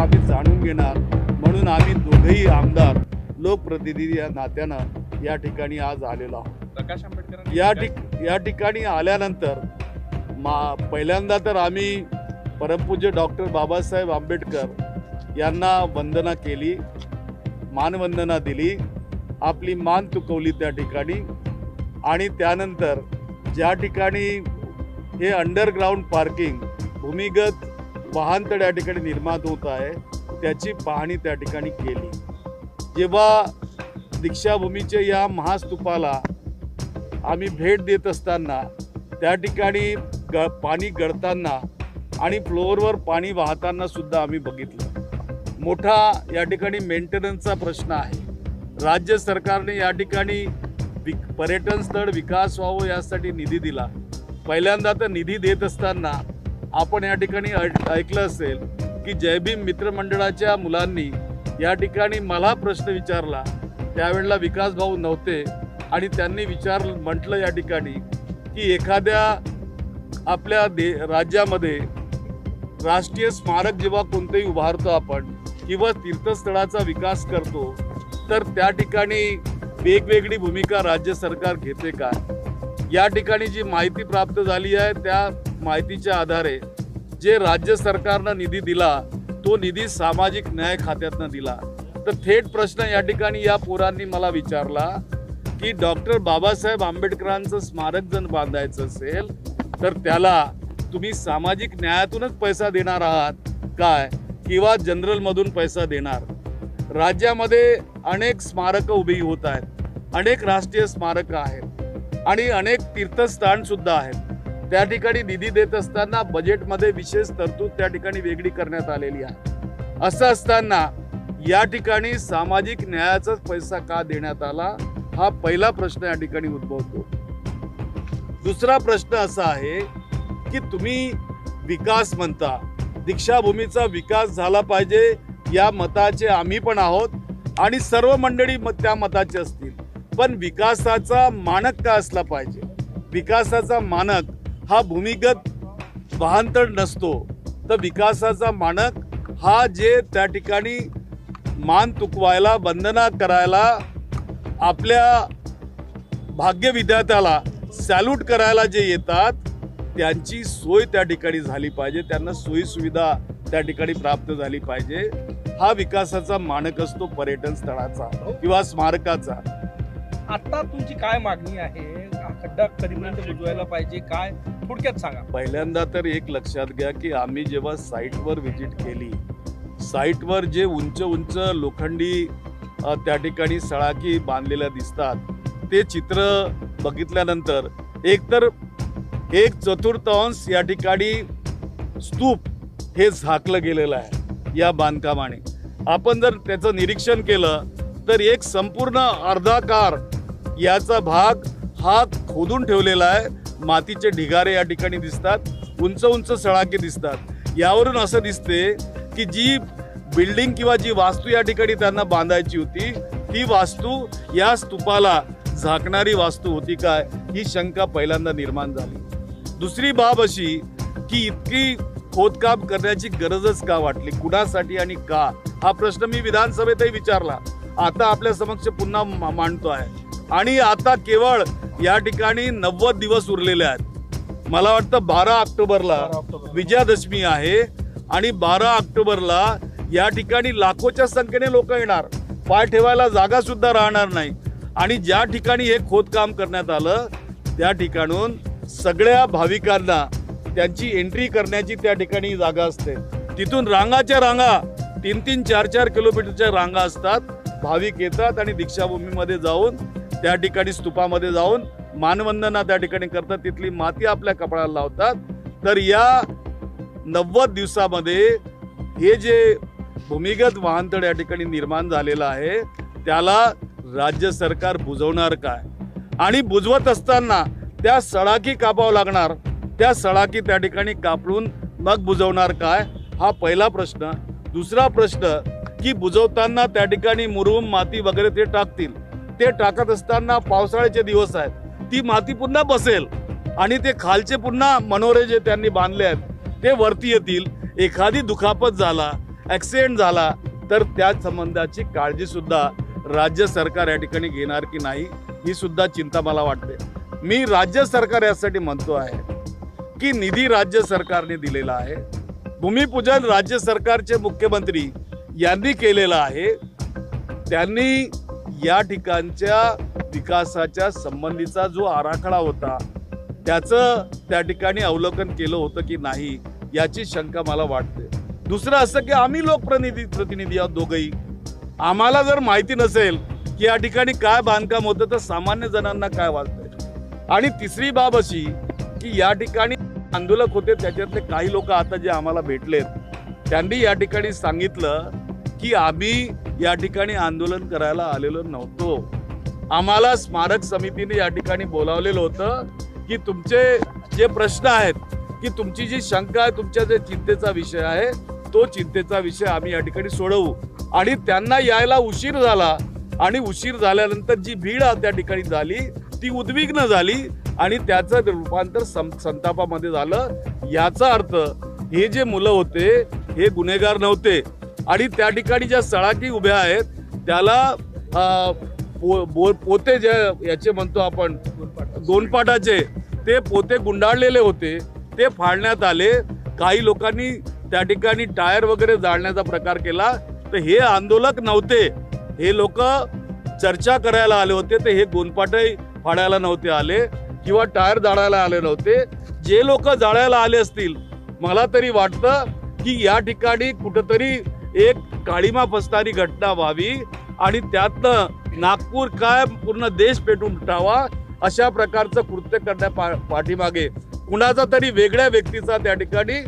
आम्ही जाणून घेणार. म्हणून आम्ही दोघेही आमदार लोकप्रतिनिधी या नात्यानं या ठिकाणी आज आलेलो आहोत. प्रकाश आंबेडकर या ठिक या ठिकाणी आल्यानंतर मा पहिल्यांदा तर आम्ही परमपूज्य डॉक्टर बाबासाहेब आंबेडकर यांना वंदना केली मानवंदना दिली आपली मान तुकवली त्या ठिकाणी. आणि त्यानंतर ज्या ठिकाणी हे अंडरग्राऊंड पार्किंग भूमिगत वाहनतळ या ठिकाणी निर्माण होत आहे. त्याची पाहणी त्या ठिकाणी केली. जेव्हा दीक्षाभूमीच्या या महास्तूपाला आम्ही भेट देत असताना त्या ठिकाणी ग पाणी गळताना आणि फ्लोअरवर पाणी वाहताना सुद्धा आम्ही बघितलं. मोठा या ठिकाणी मेंटेनन्सचा प्रश्न आहे. राज्य सरकारने या ठिकाणी विक पर्यटन स्थळ विकास व्हावं यासाठी निधी दिला. पहिल्यांदा तर निधी देत असताना आपण या ठिकाणी ऐकलं असेल की जयभीम मित्रमंडळाच्या मुलांनी या ठिकाणी मला प्रश्न विचारला. त्यावेळेला विकास भाऊ नव्हते आणि त्यांनी विचार म्हटलं या ठिकाणी की एखाद्या आपल्या दे राज्यामध्ये राष्ट्रीय स्मारक जेव्हा कोणतेही उभारतो आपण किंवा तीर्थस्थळाचा विकास करतो तर त्या ठिकाणी वेगवेगळी भूमिका राज्य सरकार घेते का? या ठिकाणी जी माहिती प्राप्त झाली आहे त्या माहितीच्या आधारे जे राज्य सरकारनं निधी दिला तो निधी सामाजिक न्याय खात्यातनं दिला. तर थेट प्रश्न या ठिकाणी या पोरांनी मला विचारला की डॉक्टर बाबासाहेब आंबेडकरांचं स्मारक जर बांधायचं असेल तर त्याला तुम्ही सामाजिक न्यायातूनच पैसा देणार आहात काय? किंवा जनरलमधून पैसा देणार? राज्यामध्ये अनेक स्मारकं उभी होत आहेत अनेक राष्ट्रीय स्मारकं आहेत. आणि अनेक तीर्थस्थान सुद्धा आहेत. त्या ठिकाणी निधी देत असताना बजेटमध्ये विशेष तरतूद त्या ठिकाणी वेगळी करण्यात आलेली आहे. असं असताना या ठिकाणी सामाजिक न्यायाचाच पैसा का देण्यात आला? हा पहिला प्रश्न या ठिकाणी उद्भवतो. दुसरा प्रश्न असा आहे की तुम्ही विकास म्हणता. दीक्षाभूमीचा विकास झाला पाहिजे या मताचे आम्ही पण आहोत आणि सर्व मंडळी त्या मताचे असतील. पण विकासाचा मानक का असला पाहिजे? विकासाचा मानक हा भूमिगत वाहनतळ नसतो. तर विकासाचा मानक हा जे त्या ठिकाणी मान तुकवायला वंदना करायला आपल्या भाग्य विद्यार्थ्याला सॅल्यूट करायला जे येतात त्यांची सोय त्या ठिकाणी झाली पाहिजे. त्यांना सोयीसुविधा त्या ठिकाणी प्राप्त झाली पाहिजे. हा विकासाचा मानक असतो पर्यटन स्थळाचा किंवा स्मारकाचा. आता तुमची काय मागणी आहे? हा खड्डा कधीपर्यंत बुजवायला पाहिजे? काय? थोडक्यात सांगा. पहिल्यांदा तर एक लक्षात घ्या की आम्ही जेव्हा साईटवर व्हिजिट केली साईटवर जे उंच उंच लोखंडी त्या ठिकाणी सळाकी बांधलेल्या दिसतात ते चित्र बघितल्यानंतर एकतर एक चतुर्थांश या ठिकाणी स्तूप हे झाकलं गेलेलं आहे या बांधकामाने. आपण जर त्याचं निरीक्षण केलं तर एक संपूर्ण अर्धाकार याचा भाग हा खोदून ठेवलेला आहे. मातीचे ढिगारे या ठिकाणी दिसतात. उंच उंच सळाके दिसतात. यावरून असं दिसते की जी बिल्डिंग किंवा जी वास्तू या ठिकाणी त्यांना बांधायची होती ती वास्तू या स्तूपाला झाकणारी वास्तू होती काय? ही शंका पहिल्यांदा निर्माण झाली. दुसरी बाब अशी की इतकी खोदकाम करण्याची गरजच का वाटली? कुणासाठी आणि का? हा प्रश्न मी विधानसभेतही विचारला. आता आपल्या समक्ष पुन्हा मा- मांडतो आहे. आणि आता केवळ या ठिकाणी नव्वद दिवस उरलेले आहेत. मला वाटतं बारा ऑक्टोबरला विजयादशमी आहे आणि बारा ऑक्टोबरला या ठिकाणी लाखोच्या संख्येने लोक येणार. पाय ठेवायला जागा सुद्धा राहणार नाही. आणि ज्या ठिकाणी हे खोदकाम करण्यात आलं त्या ठिकाणून सगळ्या भाविकांना त्यांची एंट्री करण्याची त्या ठिकाणी जागा असते. तिथून रांगाच्या रांगा तीन तीन चार चार किलोमीटरच्या रांगा असतात. भाविक येतात आणि दीक्षाभूमीमध्ये जाऊन त्या ठिकाणी स्तूपामध्ये जाऊन मानवंदना त्या ठिकाणी करतात. तिथली माती आपल्या कपाळाला लावतात. तर या नव्वद दिवसामध्ये हे जे भूमिगत वाहनतळ या ठिकाणी निर्माण झालेलं आहे त्याला राज्य सरकार बुजवणार काय? आणि बुजवत असताना त्या सळाकी कापावं लागणार त्या सळाकी त्या ठिकाणी कापडून मग बुजवणार काय? हा पहिला प्रश्न. दुसरा प्रश्न की बुजवताना त्या ठिकाणी मुरुम माती वगैरे ते टाकतील. ते टाकत असताना पावसाळ्याचे दिवस आहेत. ती माती पुन्हा बसेल. आणि ते खालचे पुन्हा मनोरे जे त्यांनी बांधले आहेत ते वरती येतील. एखादी दुखापत झाला ॲक्सिडेंट झाला तर त्या संबंधाची काळजीसुद्धा राज्य सरकार या ठिकाणी घेणार की नाही ही सुद्धा चिंता मला वाटते. मी राज्य सरकार यासाठी म्हणतो आहे की निधी राज्य सरकारने दिलेला आहे. भूमिपूजन राज्य सरकारचे मुख्यमंत्री यांनी केलेलं आहे. त्यांनी या ठिकाणच्या विकासाच्या संबंधीचा जो आराखडा होता त्याचं त्या ठिकाणी अवलोकन केलं होतं की नाही याची शंका मला वाटते. दुसरं असं की आम्ही लोकप्रतिनिधी प्रतिनिधी आहोत दोघंही. आम्हाला जर माहिती नसेल की या ठिकाणी काय बांधकाम होतं तर सामान्य जणांना काय वाटतंय? आणि तिसरी बाब अशी की या ठिकाणी आंदोलक होते त्याच्यातले काही लोक आता जे आम्हाला भेटलेत त्यांनी या ठिकाणी सांगितलं की आम्ही या ठिकाणी आंदोलन करायला आलेलो नव्हतो. आम्हाला स्मारक समितीने या ठिकाणी बोलावलेलं होतं की तुमचे जे प्रश्न आहेत की तुमची जी शंका आहे तुमच्या जे चिंतेचा विषय आहे तो चिंतेचा विषय आम्ही या ठिकाणी सोडवू. आणि त्यांना यायला उशीर झाला आणि उशीर झाल्यानंतर जी भीड त्या ठिकाणी झाली ती उद्विग्न झाली आणि त्याचं रूपांतर सं- संतापामध्ये झालं. याचा अर्थ हे जे मुलं होते हे गुन्हेगार नव्हते. आणि त्या ठिकाणी ज्या सळाकी उभ्या आहेत त्याला पो- बो- पोते जे याचे म्हणतो आपण गोनपाटाचे ते पोते गुंडाळलेले होते. ते फाडण्यात आले. काही लोकांनी त्या ठिकाणी टायर वगैरे जाळण्याचा प्रकार केला. तर हे आंदोलक नव्हते. हे लोक चर्चा करायला आले होते. तर हे गोनपाटही फाडायला नव्हते आले किंवा टायर जाळायला आले नव्हते. जे लोक जाळायला आले असतील मला तरी वाटतं की या ठिकाणी कुठंतरी एक काळीमा फसणारी घटना व्हावी आणि त्यातनं नागपूर काय पूर्ण देश पेटून उठावा अशा प्रकारचं कृत्य करण्या पा पाठीमागे. कुणाचा तरी वेगळ्या व्यक्तीचा त्या ठिकाणी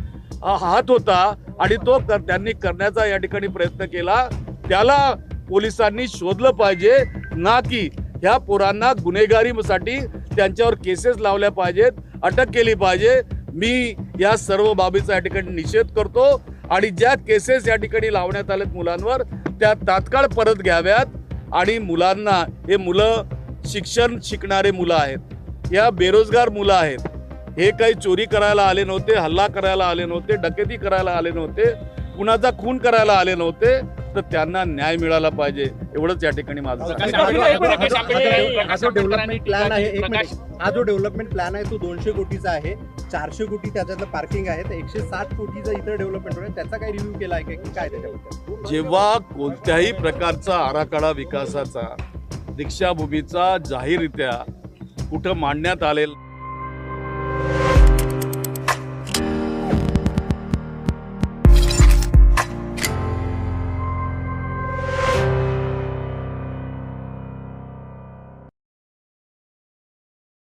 हात होता आणि तो कर, त्यांनी करण्याचा या ठिकाणी प्रयत्न केला. त्याला पोलिसांनी शोधलं पाहिजे ना की ह्या पोरांना गुन्हेगारीसाठी त्यांच्यावर केसेस लावल्या पाहिजेत अटक केली पाहिजे. मी या सर्व बाबीचा या ठिकाणी निषेध करतो. आणि ज्या केसेस या ठिकाणी लावण्यात आल्यात मुलांवर त्या तात्काळ परत घ्याव्यात आणि मुलांना हे मुलं शिक्षण शिकणारे मुलं आहेत या बेरोजगार मुलं आहेत हे काही चोरी करायला आले नव्हते हल्ला करायला आले नव्हते डकेती करायला आले नव्हते कुणाचा खून करायला आले नव्हते तर त्यांना न्याय मिळाला पाहिजे एवढंच या ठिकाणी माझं. हा जो डेव्हलपमेंट प्लॅन आहे एक मिनिट हा जो डेव्हलपमेंट प्लॅन आहे तो दोनशे कोटीचा आहे. चारशे कोटी त्याच्यातलं पार्किंग आहे तर एकशे साठ कोटीचं इतर डेव्हलपमेंट होईल त्याचा काही रिव्ह्यू केला आहे का? की काय त्याच्याबद्दल? जेव्हा कोणत्याही प्रकारचा आराखडा विकासाचा दीक्षाभूमीचा जाहीररित्या कुठं मांडण्यात आलेला